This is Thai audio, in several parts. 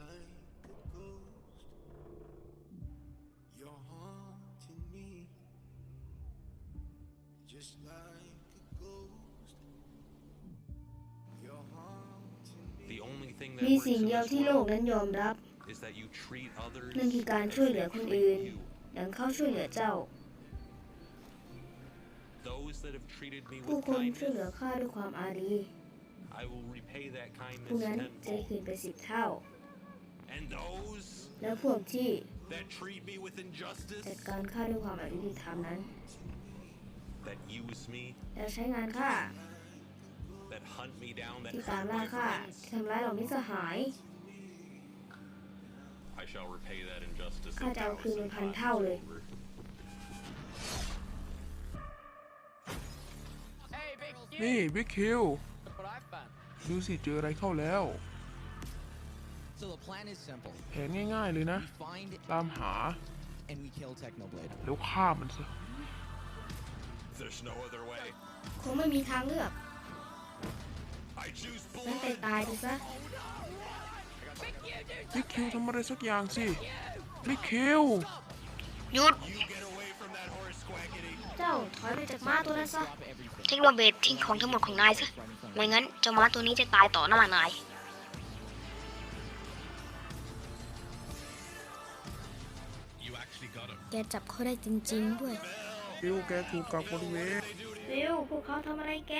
like a ghost. You're haunting me, just like a ghost. You're haunting me. The only thing that มี works สิ่ง in เดียว this ที่โลก world นั้นยอมรับ is that you treat others นั่นคือการ as ช่วยเหลือ they คน treat อื่น you. ดังเขาช่วยเหลือเจ้า Those that have treated me ผู้ with คนช่วยเหลือ kindness, ข้าด้วยความอารี I will repay that ผู้ kindness นั้นจะได้ tenfold. คืนไปสิบเท่า And those แล้วพวกที่ that treat me with จัด injustice, การข้าด้วยความอายุติธรรมนั้น that use me, และใช้งานข้า that hunt me down, that ที่ตาม hurt ล่า my ข้า friends, ที่ทำร้ายเหล่ามิตรสหาย I shall repay that injustice ข้า a จะเอาคืนเป็น thousand พัน times เท่าเลย over. Hey, big you. นี่บิ๊กคิว Look what I found. ดูสิเจออะไรเข้าแล้ว แผนง่ายๆเลยนะ We find ตามหา and we kill Technoblade. แล้วฆ่ามันซะ There's no other way. คงไม่มีทางเลือก I choose งั้นไป blood. ตายไปซะบิ๊กคิวทำอะไรสักอย่างสิบิ๊กคิวหยุด You get away from that horse, Squackity. เจ้าถอยไปจากม้าตัวนั้นซะ Drop everything. เทคโนเบสทิ้งของทั้งหมดของนายซะไม่งั้นเจ้าม้าตัวนี้จะตายต่อหน้านาย แกจับเขาได้จริง ๆ ด้วยคิวแกถูกกักบริเวณฟิวพวกเขาทำอะไรแก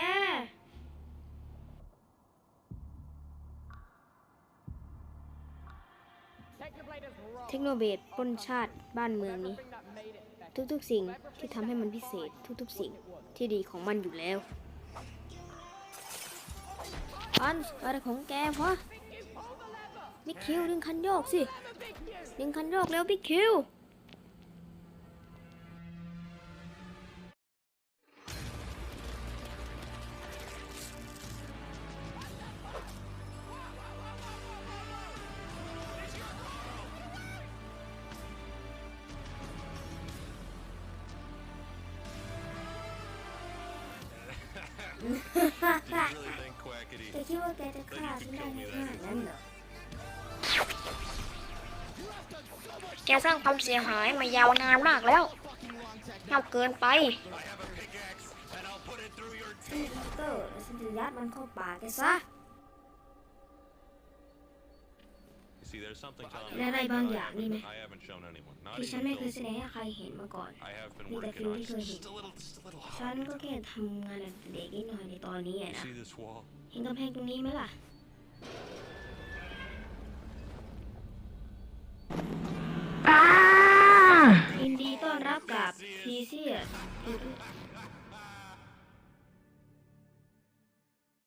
Technoblade is wrong. เทคโนเบสปล้นชาติบ้านเมืองนี้ Everything that made it better. ทุกๆสิ่งที่ทำให้มันพิเศษทุกๆสิ่งที่ดีของมันอยู่แล้วอันอะไรของแกวะบิ๊กคิวดึงคันโยกสิ ดึงคันโยกเร็วบิ๊กคิว แกคิดว่าแกจะฆ่าฉันได้ง่ายๆนั้นเหรอ แกสร้างความเสียหายมายาวนานมากแล้วเงาเกินไปฉันมีคัตเตอร์แล้วฉันจะยัดมันเข้าปากแกซะ see, there's something telling และ me อะไรบางอย่างนี่ไหม I haven't shown anyone. Not ที่ฉัน even ไม่เคย Phil. แสดงให้ใครเห็นมาก่อน I have been มีแต่ working ฟิล on ที่เคยเห็น just a little, just a little ฉัน hard. ก็แค่ทำงานเด็กนิดหน่อยในตอนนี้อะ You นะ see this wall? เห็นกำแพงตรงนี้ไหมล่ะยินดีต้อนรับกับทีเซีย